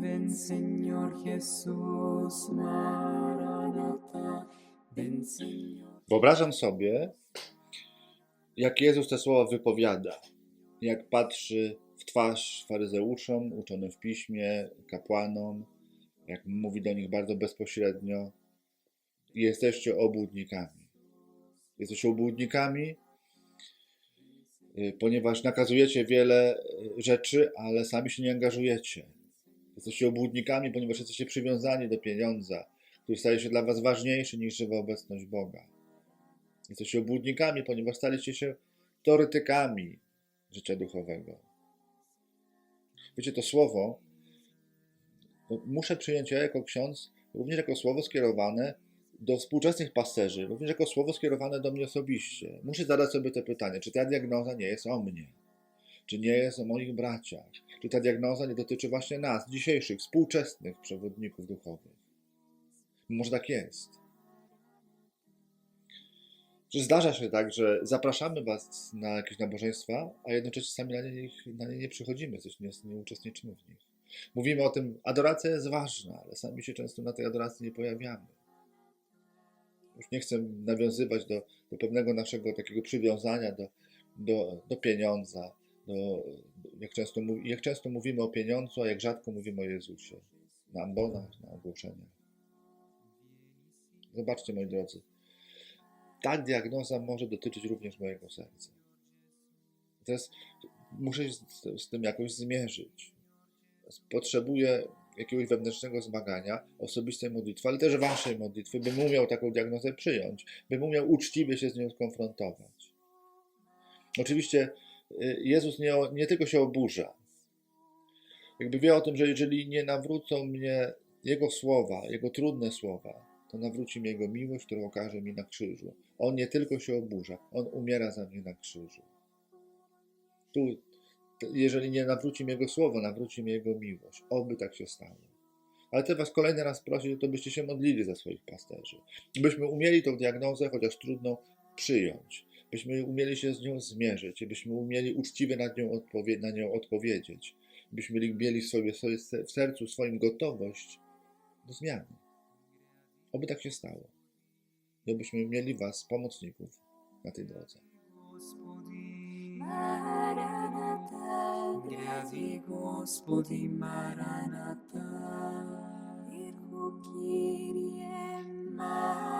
Ven Señor Jesús, Maranatha. Ven Señor. Wyobrażam sobie, jak Jezus te słowa wypowiada, jak patrzy w twarz faryzeuszom, uczonym w piśmie, kapłanom, jak mówi do nich bardzo bezpośrednio: Jesteście obłudnikami. Jesteście obłudnikami, y, ponieważ nakazujecie wiele y, rzeczy, ale sami się nie angażujecie. Jesteście obłudnikami, ponieważ jesteście przywiązani do pieniądza, który staje się dla was ważniejszy niż żywa obecność Boga. Jesteście obłudnikami, ponieważ staliście się teoretykami życia duchowego. Wiecie, to słowo no, muszę przyjąć ja jako ksiądz również jako słowo skierowane do współczesnych pasterzy, również jako słowo skierowane do mnie osobiście. Muszę zadać sobie te pytanie, czy ta diagnoza nie jest o mnie? Czy nie jest o moich braciach? Czy ta diagnoza nie dotyczy właśnie nas, dzisiejszych, współczesnych przewodników duchowych? Może tak jest. Że zdarza się tak, że zapraszamy Was na jakieś nabożeństwa, a jednocześnie sami na nie, na nie nie przychodzimy, coś nie, nie uczestniczymy w nich. Mówimy o tym, adoracja jest ważna, ale sami się często na tej adoracji nie pojawiamy. Już nie chcę nawiązywać do, do pewnego naszego takiego przywiązania do, do, do pieniądza, do, jak, często, jak często mówimy o pieniądzu, a jak rzadko mówimy o Jezusie. Na ambonach, na ogłoszeniach. Zobaczcie, moi drodzy, ta diagnoza może dotyczyć również mojego serca. Teraz muszę się z, z tym jakoś zmierzyć. Potrzebuję jakiegoś wewnętrznego zmagania, osobistej modlitwy, ale też waszej modlitwy, bym umiał taką diagnozę przyjąć, bym umiał uczciwie się z nią skonfrontować. Oczywiście Jezus nie, nie tylko się oburza, jakby wie o tym, że jeżeli nie nawrócą mnie Jego słowa, Jego trudne słowa, to nawróci mnie Jego miłość, którą okaże mi na krzyżu. On nie tylko się oburza, On umiera za mnie na krzyżu. Tu, jeżeli nie nawróci mnie Jego słowo, nawróci mnie Jego miłość. Oby tak się stało. Ale chcę Was kolejny raz prosić, o to byście się modlili za swoich pasterzy. Byśmy umieli tą diagnozę, chociaż trudną, przyjąć byśmy umieli się z nią zmierzyć, byśmy umieli uczciwie na nią, odpowie- na nią odpowiedzieć, byśmy mieli w sobie, sobie w sercu swoim gotowość do zmiany. Oby tak się stało. I obyśmy mieli Was, pomocników, na tej drodze. Maranata, Gospodi Maranata, Maranata.